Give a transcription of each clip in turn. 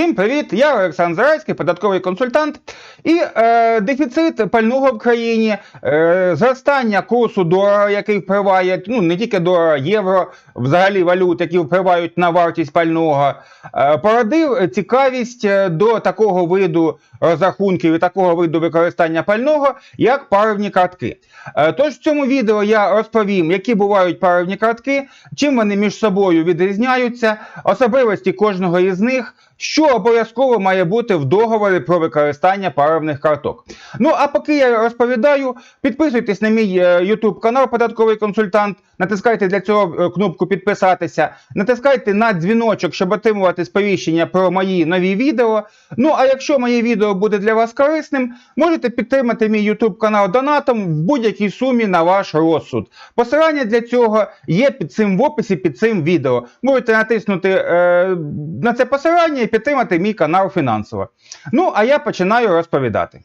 Всім привіт! Я Олександр Зарайський, податковий консультант. І е, дефіцит пального в країні, е, зростання курсу долара, який впливає, ну не тільки долара, євро, взагалі валют, які впливають на вартість пального, е, породив цікавість е, до такого виду розрахунків і такого виду використання пального, як паривні картки. Е, тож в цьому відео я розповім, які бувають паривні картки, чим вони між собою відрізняються, особливості кожного із них. Що обов'язково має бути в договорі про використання паривних карток. Ну а поки я розповідаю, підписуйтесь на мій YouTube канал Податковий консультант, натискайте для цього кнопку підписатися, натискайте на дзвіночок, щоб отримувати сповіщення про мої нові відео. Ну а якщо моє відео буде для вас корисним, можете підтримати мій YouTube канал донатом в будь-якій сумі на ваш розсуд. Посилання для цього є під цим в описі під цим відео. Можете натиснути е, на це посилання і підтримати мій канал фінансово. Ну, а я починаю розповідати.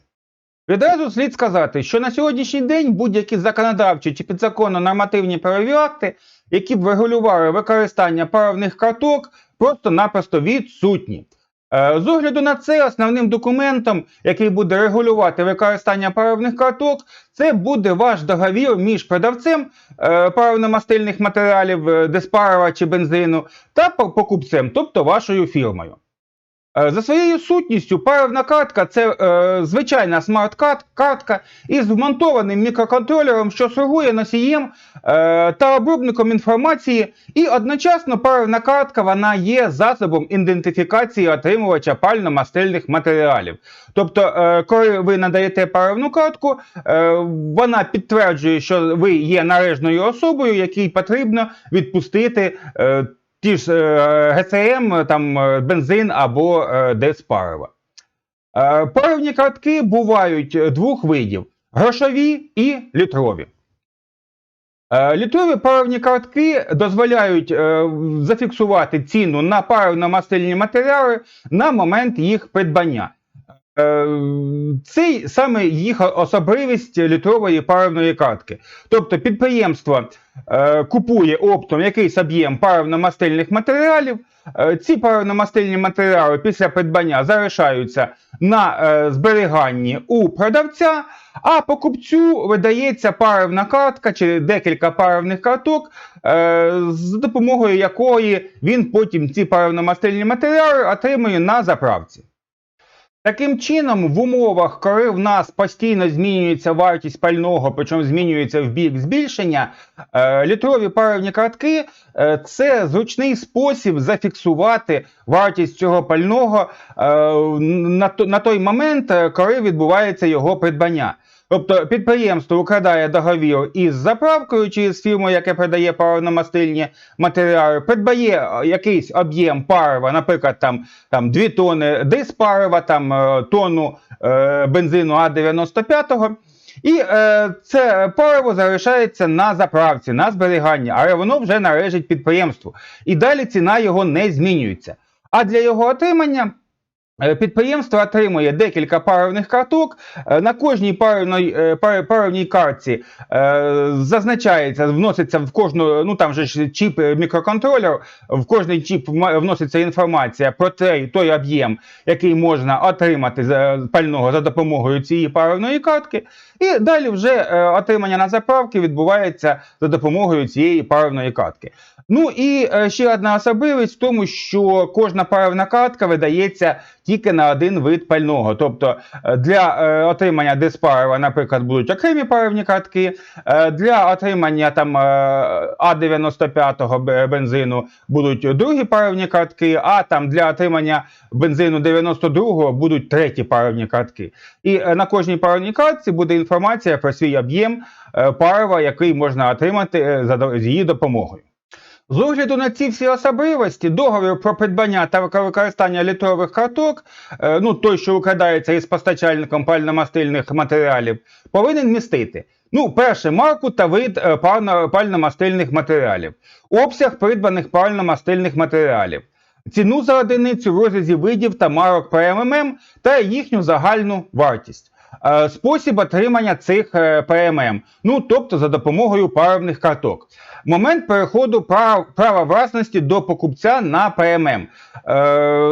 Відразу слід сказати, що на сьогоднішній день будь-які законодавчі чи підзаконно нормативні правові акти, які б регулювали використання паровних карток, просто-напросто відсутні. Е, З огляду на це, основним документом, який буде регулювати використання паровних карток, це буде ваш договір між продавцем е, паровно-мастильних матеріалів, е, диспарова чи бензину, та покупцем, тобто вашою фірмою. Е, За своєю сутністю, паровна картка це е, звичайна смарт-картка із вмонтованим мікроконтролером, що слугує носієм е, та обробником інформації, і одночасно паровна картка вона є засобом ідентифікації отримувача пально-мастильних матеріалів. Тобто, е, коли ви надаєте паровну картку, е, вона підтверджує, що ви є належною особою, якій потрібно відпустити. е, ті ж е, ГСМ, там е, бензин або дезпарива. Е, Паривні картки бувають двох видів: грошові і літрові. Літрові паривні картки дозволяють зафіксувати ціну на паривно-мастильні матеріали на момент їх придбання. Е, Це саме їх особливість літрової паривної картки. Тобто підприємство е, купує оптом якийсь об'єм паривно-мастильних матеріалів. Е, ці паривно-мастильні матеріали після придбання залишаються на е, зберіганні у продавця, а покупцю видається паривна картка чи декілька паривних карток, е, з допомогою якої він потім ці паривно-мастильні матеріали отримує на заправці. Таким чином, в умовах, коли в нас постійно змінюється вартість пального, причому змінюється в бік збільшення, е, літрові паривні картки е, це зручний спосіб зафіксувати вартість цього пального е, на, той момент, коли відбувається його придбання. Тобто підприємство укладає договір із заправкою чи з фірмою, яке продає паровно-мастильні матеріали, придбає е, якийсь об'єм парива, наприклад, там, там 2 тони диспарива, там е, тонну е, бензину А95. І е, це паливо залишається на заправці, на зберіганні, але воно вже належить підприємству. І далі ціна його не змінюється. А для його отримання Підприємство отримує декілька паровних карток. Е, На кожній паровній, е, паровній картці е, зазначається, вноситься в кожну, ну там же чіп е, мікроконтролер, в кожний чіп вноситься інформація про той, той об'єм, який можна отримати за пального за допомогою цієї паровної картки. І далі вже е, отримання на заправки відбувається за допомогою цієї паровної картки. Ну і е, ще одна особливість в тому, що кожна паровна картка видається тільки на один вид пального. Тобто е, для е, отримання диспарива, наприклад, будуть окремі паровні картки, для отримання там е, А95 б- бензину будуть другі паровні картки, а там для отримання бензину 92 будуть треті паровні картки. І на кожній паровній картці буде інформація про свій об'єм парива, який можна отримати з її допомогою. З огляду на ці всі особливості, договір про придбання та використання літрових карток, е, ну той, що укладається із постачальником пально-мастильних матеріалів, повинен містити. Ну, перше, марку та вид е, матеріалів, обсяг придбаних пально-мастильних матеріалів, ціну за одиницю в розрізі видів та марок ПММ та їхню загальну вартість. Е, Спосіб отримання цих е, ПММ, ну тобто за допомогою паровних карток. Момент переходу права, права власності до покупця на ПММ. Е,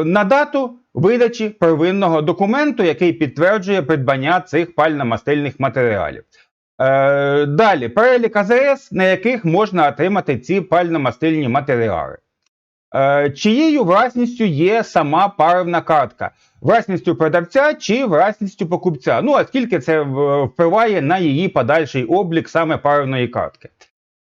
на дату видачі первинного документу, який підтверджує придбання цих пально-мастильних матеріалів. Далі перелік АЗС, на яких можна отримати ці пально-мастильні матеріали. Е, чиєю власністю є сама паривна картка? Власністю продавця чи власністю покупця? Ну, а скільки це впливає на її подальший облік саме паривної картки?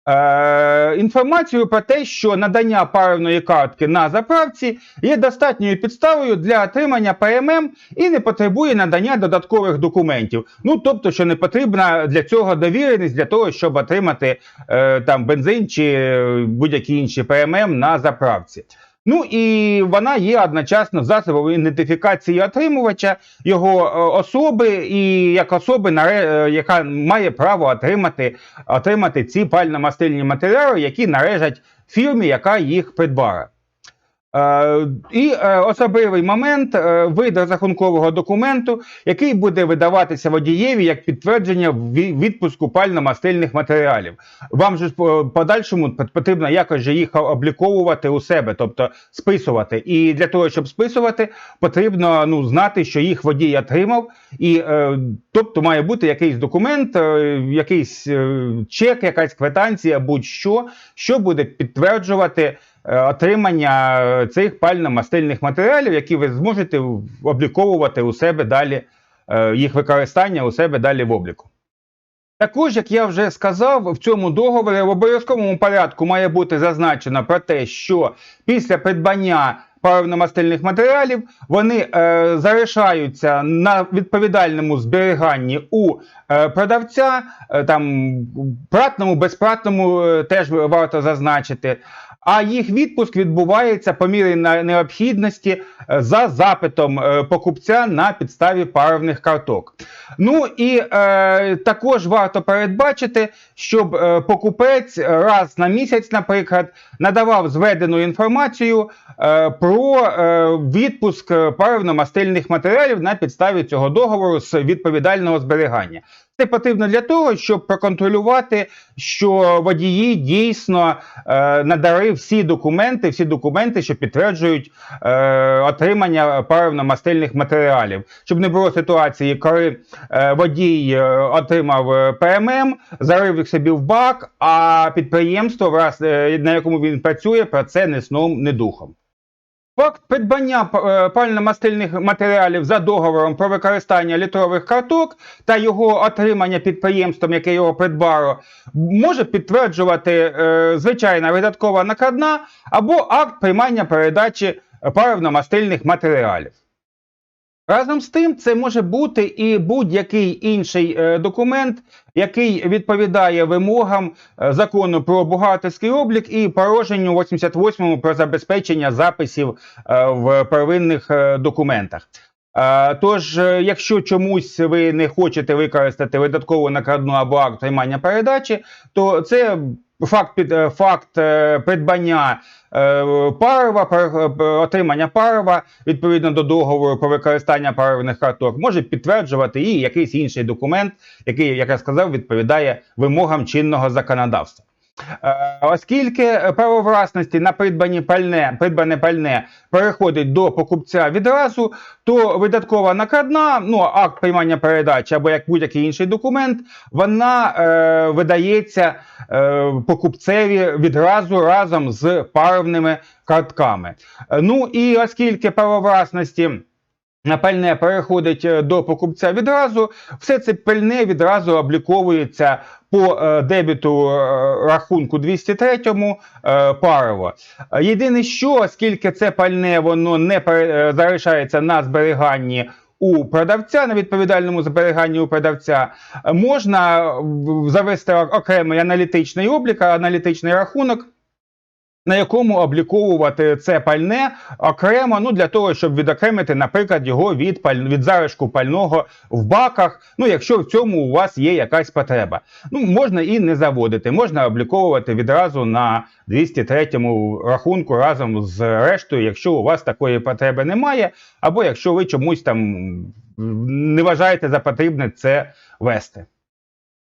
Е, інформацію про те, що надання паривної картки на заправці є достатньою підставою для отримання ПММ і не потребує надання додаткових документів. Ну тобто, що не потрібна для цього довіреність для того, щоб отримати е, там бензин чи е, будь-які інші ПММ на заправці. Ну і вона є одночасно засобом ідентифікації отримувача, його е, особи і як особи, е, яка має право отримати, отримати ці пально-мастильні матеріали, які належать фірмі, яка їх придбала. Е, і е, особливий момент е, вид розрахункового документу, який буде видаватися водієві як підтвердження ві- відпуску пально-мастильних матеріалів. Вам же подальшому потрібно якось же їх обліковувати у себе, тобто списувати. І для того, щоб списувати, потрібно ну, знати, що їх водій отримав, і тобто має бути якийсь документ, якийсь чек, якась квитанція, будь-що, що буде підтверджувати отримання е, цих пально-мастильних матеріалів, які ви зможете обліковувати у себе далі, е, їх використання у себе далі в обліку. Також, як я вже сказав, в цьому договорі в обов'язковому порядку має бути зазначено про те, що після придбання паливно-мастильних матеріалів вони е, залишаються на відповідальному зберіганні у е, продавця, е, там платному, безплатному е, теж варто зазначити. А їх відпуск відбувається по мірі необхідності е, за запитом е, покупця на підставі паривних карток. Ну і е, також варто передбачити, щоб е, покупець раз на місяць, наприклад, надавав зведену інформацію е, про е, відпуск паливно-мастильних матеріалів на підставі цього договору з відповідального зберігання. Це потрібно для того, щоб проконтролювати, що водії дійсно е, надали всі документи, всі документи, що підтверджують е, отримання паливно-мастильних матеріалів, щоб не було ситуації, коли е, водій е, отримав е, ПММ, зарив їх собі в бак, а підприємство, враз, е, на якому він працює, про це не сном, не духом. Факт придбання е, матеріалів за договором про використання літрових карток та його отримання підприємством, яке його придбало, може підтверджувати е, звичайна видаткова накладна або акт приймання передачі паливно-мастильних матеріалів. Разом з тим, це може бути і будь-який інший е, документ, який відповідає вимогам е, закону про бухгалтерський облік і положенню 88 про забезпечення записів е, в первинних е, документах. Е, Тож, е, якщо чомусь ви не хочете використати видаткову накладну або акт приймання передачі, то це факт під е, факт е, придбання е, парова, отримання парова відповідно до договору про використання паровних карток, може підтверджувати і якийсь інший документ, який, як я сказав, відповідає вимогам чинного законодавства. Е, Оскільки право власності на придбані пальне, придбане пальне переходить до покупця відразу, то видаткова накладна, ну акт приймання передачі або як будь-який інший документ, вона е, видається е, покупцеві відразу разом з паривними картками. Е, Ну і оскільки право власності пальне переходить е, до покупця відразу, все це пальне відразу обліковується по е, дебіту е, рахунку 203 е, парово. Е, Єдине, що оскільки це пальне воно не залишається на зберіганні. У продавця на відповідальному зберіганні у продавця можна завести окремий аналітичний облік, аналітичний рахунок, на якому обліковувати це пальне окремо, ну для того, щоб відокремити, наприклад, його від паль... від залишку пального в баках. Ну, якщо в цьому у вас є якась потреба. Ну, можна і не заводити, можна обліковувати відразу на 203 рахунку разом з рештою, якщо у вас такої потреби немає, або якщо ви чомусь там не вважаєте за потрібне це вести.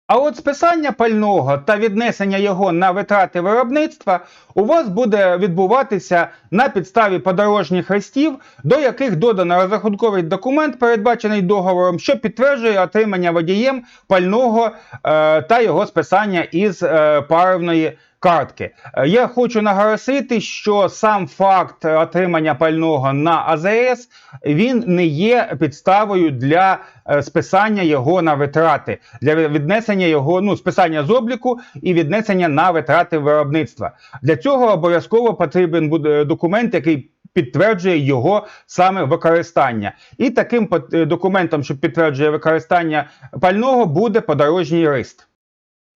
А от списання пального та віднесення його на витрати виробництва у вас буде відбуватися на підставі подорожніх хрестів, до яких додано розрахунковий документ, передбачений договором, що підтверджує отримання водієм пального е, та його списання із е, паливної картки. Е, Я хочу наголосити, що сам факт отримання пального на АЗС він не є підставою для е, списання його на витрати, для віднесення його ну списання з обліку і віднесення на витрати виробництва. Для цього обов'язково потрібен буде документ, який підтверджує його саме використання. І таким документом, що підтверджує використання пального, буде подорожній лист.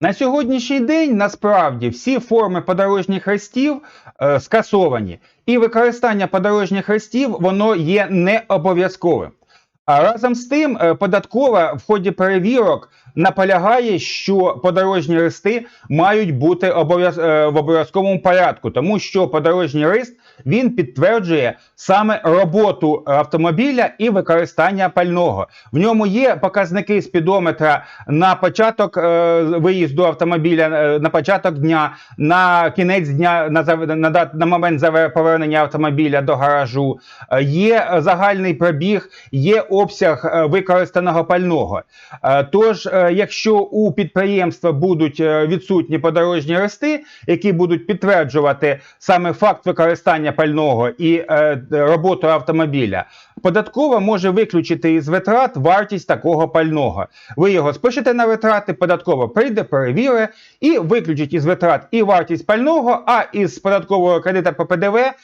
На сьогоднішній день насправді всі форми подорожніх хрестів е, скасовані, і використання подорожніх хрестів воно є не обов'язковим. А разом з тим, е, податкова в ході перевірок наполягає, що подорожні листи мають бути обов'яз... е, в обов'язковому порядку, тому що подорожній лист він підтверджує саме роботу автомобіля і використання пального. В ньому є показники спідометра на початок е, виїзду автомобіля, е, на початок дня, на кінець дня, на, на, на момент повернення автомобіля до гаражу. Е, Є загальний пробіг, є обсяг е, використаного пального. Е, Тож, е, якщо у підприємства будуть е, відсутні подорожні листи, які будуть підтверджувати саме факт використання пального і е, роботу автомобіля, податкова може виключити із витрат вартість такого пального. Ви його спишете на витрати, податкова прийде, перевіре і виключить із витрат і вартість пального, а із податкового кредита по ПДВ е,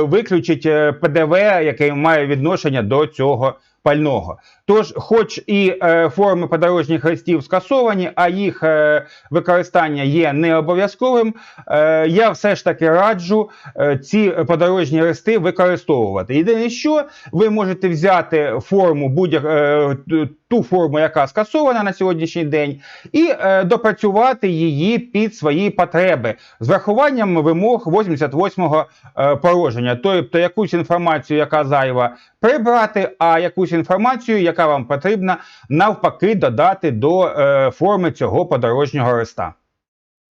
виключить е, ПДВ, який має відношення до цього пального. Тож, хоч і е, форми подорожніх хрестів скасовані, а їх е, використання є не обов'язковим, е, я все ж таки раджу е, ці подорожні хрести використовувати. Єдине, що ви можете взяти форму будь-якого. е, ту форму, яка скасована на сьогоднішній день, і е, допрацювати її під свої потреби з врахуванням вимог 88-го е, положення. Тобто якусь інформацію, яка зайва, прибрати, а якусь інформацію, яка вам потрібна, навпаки, додати до е, форми цього подорожнього листа.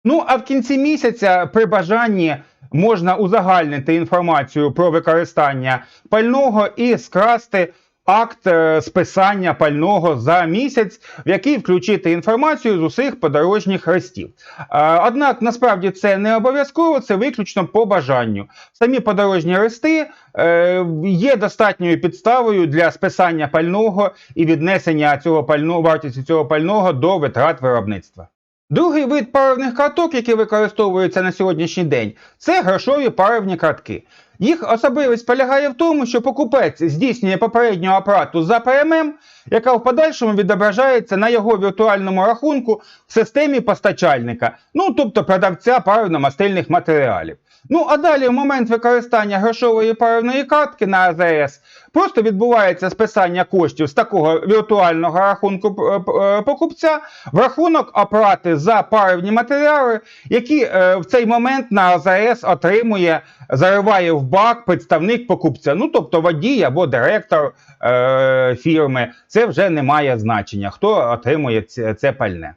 Ну, а в кінці місяця при бажанні можна узагальнити інформацію про використання пального і скрасти акт е, списання пального за місяць, в який включити інформацію з усіх подорожніх хрестів. Е, Однак насправді це не обов'язково, це виключно по бажанню. Самі подорожні хрести е, є достатньою підставою для списання пального і віднесення цього пального вартості цього пального до витрат виробництва. Другий вид паривних карток, які використовуються на сьогоднішній день, це грошові паривні картки. Їх особливість полягає в тому, що покупець здійснює попередню оплату за ПММ, яка в подальшому відображається на його віртуальному рахунку в системі постачальника, ну тобто продавця паривно-мастильних матеріалів. Ну а далі, в момент використання грошової паливної картки на АЗС, просто відбувається списання коштів з такого віртуального рахунку е, е, покупця в рахунок оплати за паливні матеріали, які е, в цей момент на АЗС отримує, зариває в бак представник покупця, ну тобто водій або директор е, фірми. Це вже не має значення, хто отримує це, пальне.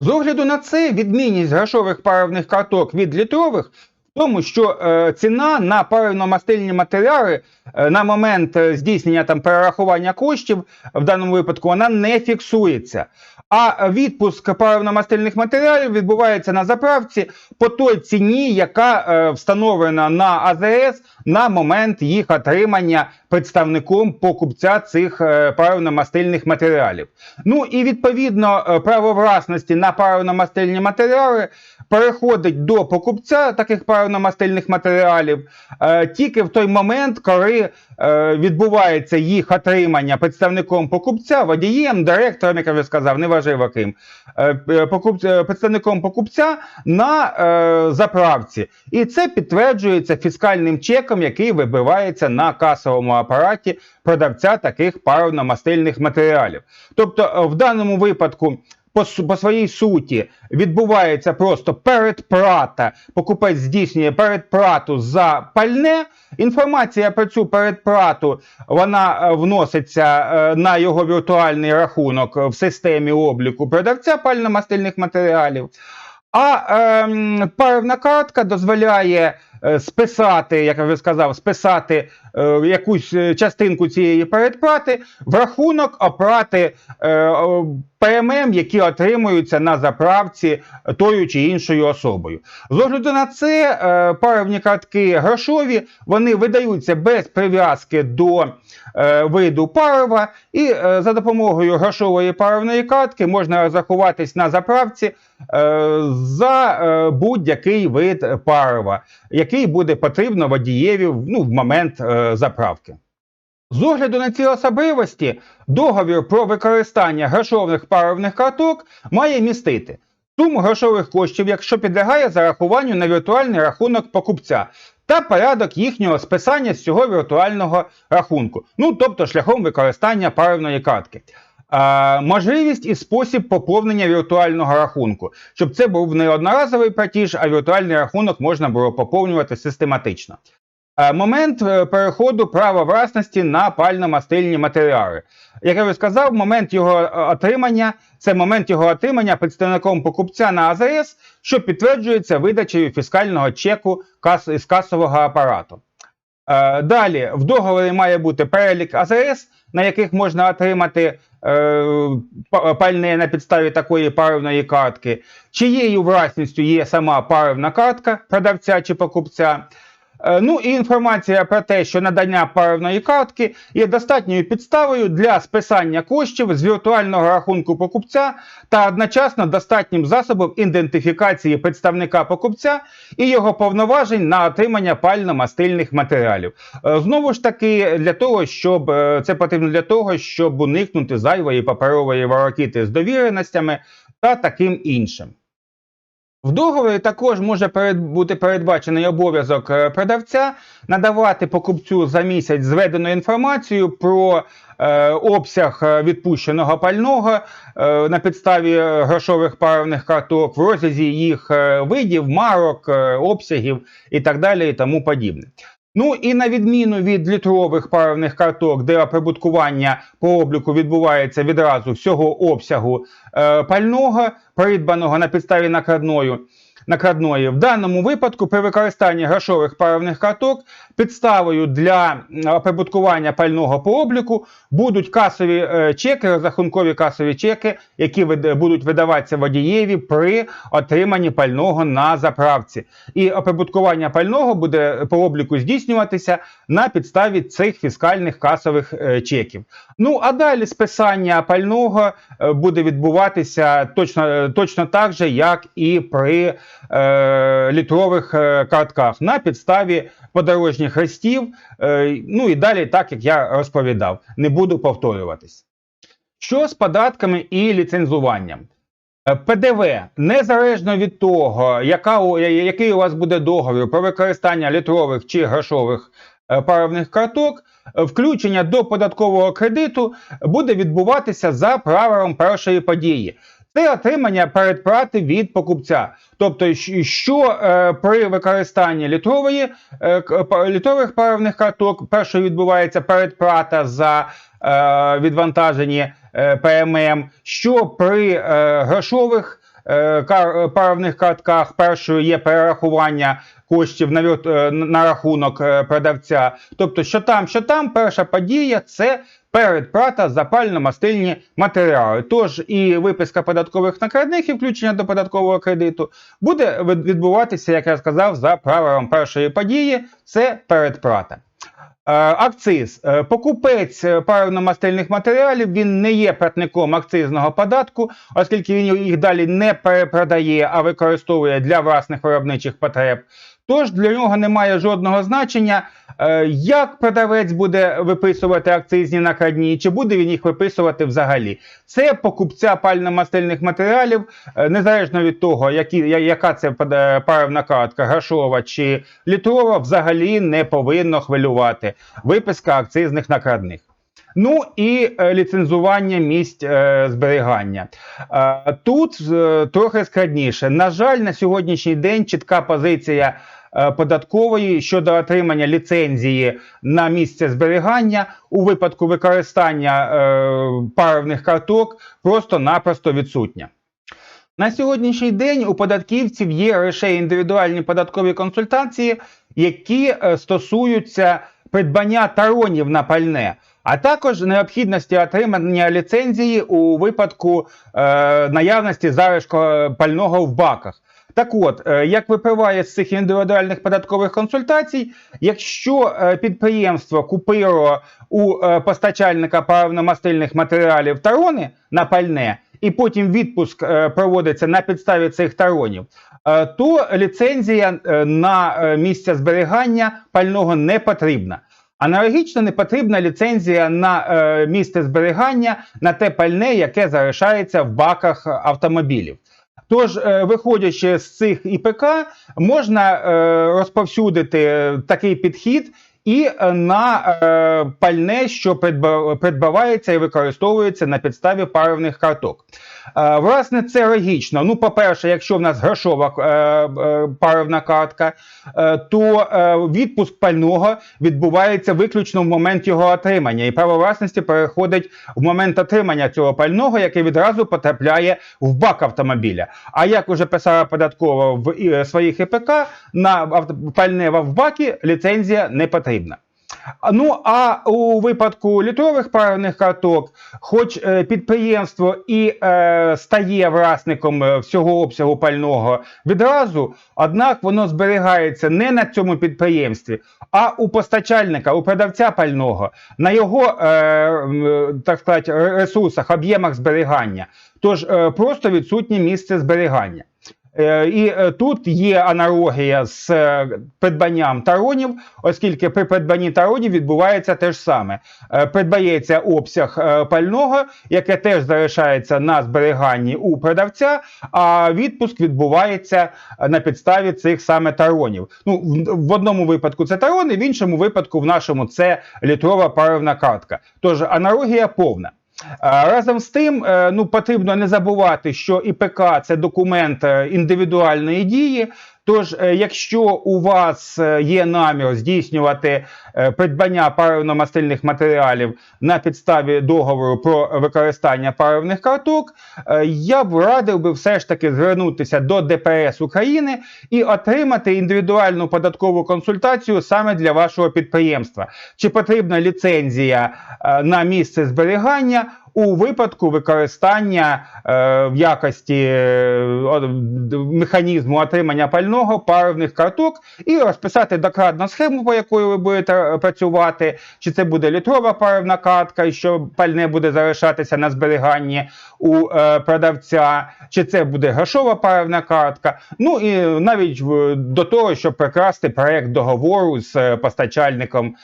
З огляду на це, відмінність грошових паливних карток від літрових тому, що е, ціна на паривно-мастильні матеріали е, на момент е, здійснення там перерахування коштів в даному випадку вона не фіксується. А відпуск паливно-мастильних матеріалів відбувається на заправці по той ціні, яка е, встановлена на АЗС на момент їх отримання представником покупця цих е, паливно-мастильних матеріалів. Ну і відповідно е, право власності на паливно-мастильні матеріали переходить до покупця таких паливно-мастильних матеріалів е, тільки в той момент, коли е, відбувається їх отримання представником покупця, водієм, директором, як я вже сказав, неважливо ким, е, е, покуп- е, представником покупця на е, заправці. І це підтверджується фіскальним чеком, який вибивається на касовому апараті продавця таких паливно-мастильних матеріалів. Тобто, е, в даному випадку по, по своїй суті відбувається просто передплата. Покупець здійснює передплату за пальне. Інформація про цю передплату вона е, вноситься е, на його віртуальний рахунок в системі обліку продавця пально-мастильних матеріалів. А ем, паливна картка дозволяє е, списати, як я вже сказав, списати е, якусь е, частинку цієї передплати в рахунок оплати е, ПММ, які отримуються на заправці тою чи іншою особою. З огляду на це, е, паливні картки грошові вони видаються без прив'язки до е, виду палива, і е, за допомогою грошової паливної картки можна розрахуватись на заправці за будь-який вид палива, який буде потрібно водієві ну, в момент заправки. З огляду на ці особливості, договір про використання грошових паливних карток має містити суму грошових коштів, якщо підлягає зарахуванню на віртуальний рахунок покупця, та порядок їхнього списання з цього віртуального рахунку, ну тобто шляхом використання паливної картки. А, можливість і спосіб поповнення віртуального рахунку, щоб це був не одноразовий платіж, а віртуальний рахунок можна було поповнювати систематично. Е, Момент е, переходу права власності на пально-мастильні матеріали. Як я вже сказав, момент його е, отримання це момент його отримання представником покупця на АЗС, що підтверджується видачею фіскального чеку із касового апарату. Далі в договорі має бути перелік АЗС, на яких можна отримати пальне на підставі такої паливної картки, чиєю власністю є сама паливна картка продавця чи покупця. Е, Ну і інформація про те, що надання паливної картки є достатньою підставою для списання коштів з віртуального рахунку покупця та одночасно достатнім засобом ідентифікації представника покупця і його повноважень на отримання пально-мастильних матеріалів. Е, Знову ж таки, для того, щоб е, це потрібно для того, щоб уникнути зайвої паперової ворокіти з довіреностями та таким іншим. В договорі також може бути передбачений обов'язок е, продавця надавати покупцю за місяць зведену інформацію про е, обсяг е, відпущеного пального е, на підставі е, грошових паровних карток, в розрізі їх видів, марок, обсягів і так далі, і тому подібне. Ну і на відміну від літрових паровних карток, де прибуткування по обліку відбувається відразу всього обсягу е, пального, придбаного на підставі накладною. Накладної в даному випадку при використанні грошових паливних карток підставою для оприбуткування пального по обліку будуть касові е, чеки, розрахункові касові чеки, які будуть видаватися водієві при отриманні пального на заправці. І оприбуткування пального буде по обліку здійснюватися на підставі цих фіскальних касових е, чеків. Ну а далі списання пального е, буде відбуватися точно, точно так же, як і при е, літрових е, картках на підставі подорожніх хрестів. Е, ну і далі, так як я розповідав, не буду повторюватись. Що з податками і ліцензуванням? ПДВ незалежно від того, яка, який у вас буде договір про використання літрових чи грошових паливних карток, включення до податкового кредиту буде відбуватися за правилом першої події. Це отримання передплати від покупця. Тобто, що е, при використанні літрової, е, літрових паливних карток першою відбувається передплата за е, відвантажені е, ПММ, що при е, грошових е, кар- паливних картках першою є перерахування коштів на, е, на рахунок е, продавця. Тобто, що там, що там, перша подія це передплата за пально-мастильні матеріали. Тож і виписка податкових накладних і включення до податкового кредиту буде відбуватися, як я сказав, за правилом першої події, це передплата. Е, Акциз. Е, Покупець е, паливно-мастильних матеріалів він не є платником акцизного податку, оскільки він їх далі не перепродає, а використовує для власних виробничих потреб. Тож для нього немає жодного значення, е, як продавець буде виписувати акцизні накладні, чи буде він їх виписувати взагалі. Це покупця пально-мастильних матеріалів, е, незалежно від того, які, яка це пода- паливна картка, грошова чи літрова, взагалі не повинно хвилювати виписка акцизних накладних. Ну і е, ліцензування місць е, зберігання. Е, Тут е, трохи складніше. На жаль, на сьогоднішній день чітка позиція е, податкової щодо отримання ліцензії на місце зберігання у випадку використання е, паровних карток просто-напросто відсутня. На сьогоднішній день у податківців є лише індивідуальні податкові консультації, які е, стосуються придбання таронів на пальне, а також необхідності отримання ліцензії у випадку е, наявності залишку пального в баках. Так от, е, як випливає з цих індивідуальних податкових консультацій, якщо е, підприємство купило у е, постачальника паливно-мастильних матеріалів тарони на пальне, і потім відпуск проводиться на підставі цих таронів, то ліцензія на місце зберігання пального не потрібна. Аналогічно не потрібна ліцензія на місце зберігання на те пальне, яке залишається в баках автомобілів. Тож, е, виходячи з цих ІПК, можна е, розповсюдити е, такий підхід і на пальне, що придбавається і використовується на підставі паровних карток. Е, Власне, це логічно. Ну, по-перше, якщо в нас грошова е, е, паровна картка, то відпуск пального відбувається виключно в момент його отримання, і право власності переходить в момент отримання цього пального, яке відразу потрапляє в бак автомобіля. А як уже писала податкова в своїх ІПК, на пальне в бакі ліцензія не потрібна. Ну а у випадку літрових парних карток, хоч е, підприємство і е, стає власником е, всього обсягу пального відразу, однак воно зберігається не на цьому підприємстві, а у постачальника, у продавця пального, на його е, так сказати, ресурсах, об'ємах зберігання. Тож е, просто відсутнє місце зберігання. Е, І е, тут є аналогія з е, придбанням таронів, оскільки при придбанні таронів відбувається те ж саме. Придбається обсяг пального, яке теж залишається на зберіганні у продавця, а відпуск відбувається на підставі цих саме таронів. Ну, в- одному випадку це тарони, в іншому випадку, в нашому, це літрова паровна картка. Тож аналогія повна. Разом з тим, е, ну потрібно не забувати, що ІПК це документ е, індивідуальної дії. Тож, е, якщо у вас е, є намір здійснювати е, придбання паливно-мастильних матеріалів на підставі договору про використання паливних карток, я б радив би все ж таки звернутися до ДПС України і отримати індивідуальну податкову консультацію саме для вашого підприємства. Чи потрібна ліцензія на місце зберігання? У випадку використання е, в якості е, механізму отримання пального паливних карток і розписати докладну схему, по якої ви будете е, працювати, чи це буде літрова паливна картка, і що пальне буде залишатися на зберіганні у е, продавця, чи це буде грошова паливна картка. Ну і навіть до того, щоб прикрасти проект договору з е, постачальником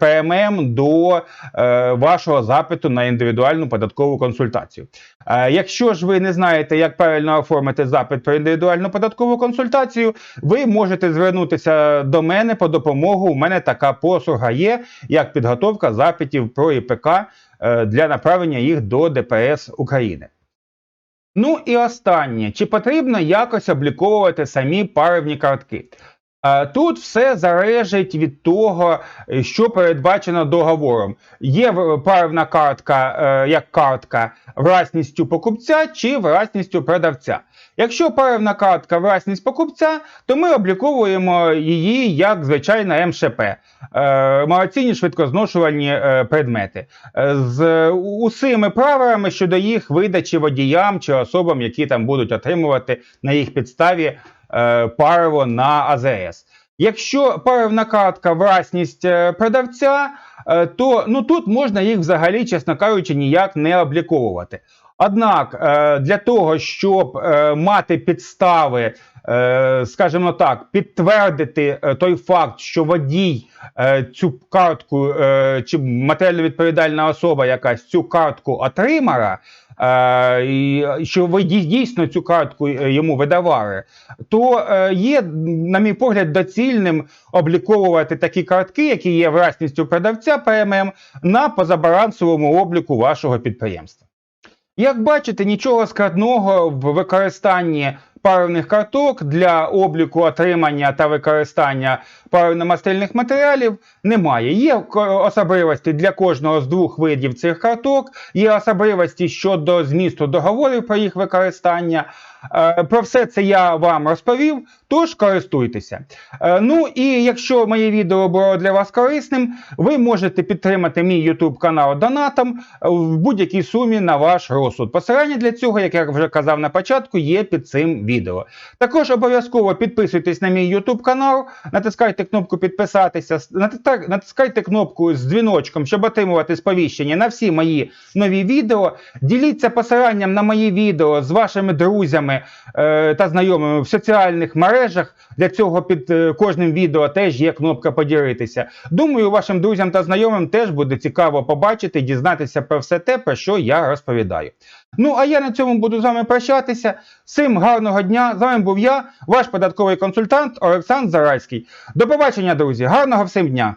ПММ до е, вашого запиту на індивідуальну податкову консультацію. Е, Якщо ж ви не знаєте, як правильно оформити запит про індивідуальну податкову консультацію, ви можете звернутися до мене по допомогу. У мене така послуга є, як підготовка запитів про ІПК е, для направлення їх до ДПС України. Ну і останнє, чи потрібно якось обліковувати самі паривні картки? Е, Тут все залежить від того, е, що передбачено договором. Є в- паривна картка е, як картка власністю покупця чи власністю продавця. Якщо паривна картка власність покупця, то ми обліковуємо її як звичайна МШП, е, малоцінні швидкозношувальні е, предмети е, з усіми правилами щодо їх видачі водіям чи особам, які там будуть отримувати на їх підставі е, паливо на АЗС. Якщо паривна картка власність е, продавця, е, то ну тут можна їх взагалі, чесно кажучи, ніяк не обліковувати. Однак е, для того, щоб е, мати підстави, е, скажімо так, підтвердити той факт, що водій цю картку чи матеріально відповідальна особа якась цю картку отримала, і що ви дій- дійсно цю картку йому видавали, то є, на мій погляд, доцільним обліковувати такі картки, які є власністю продавця ПММ, на позабалансовому обліку вашого підприємства. Як бачите, нічого складного в використанні паливних карток для обліку отримання та використання паливно-мастильних матеріалів немає. Є особливості для кожного з двох видів цих карток, є особливості щодо змісту договорів про їх використання. Е, Про все це я вам розповів, тож користуйтеся. Е, Ну і якщо моє відео було для вас корисним, ви можете підтримати мій YouTube канал донатом е, в будь-якій сумі на ваш розсуд. Посилання для цього, як я вже казав на початку, є під цим відео. Також обов'язково підписуйтесь на мій YouTube канал, натискайте кнопку підписатися, натискайте кнопку з дзвіночком, щоб отримувати сповіщення на всі мої нові відео. Діліться посиланням на мої відео з вашими друзями е, та знайомими в соціальних мережах. Для цього під е, кожним відео теж є кнопка поділитися. Думаю, вашим друзям та знайомим теж буде цікаво побачити дізнатися про все те, про що я розповідаю. Ну а я на цьому буду з вами прощатися. Всім гарного дня! З вами був я, ваш податковий консультант Олександр Зарайський. До побачення, друзі! Гарного всім дня!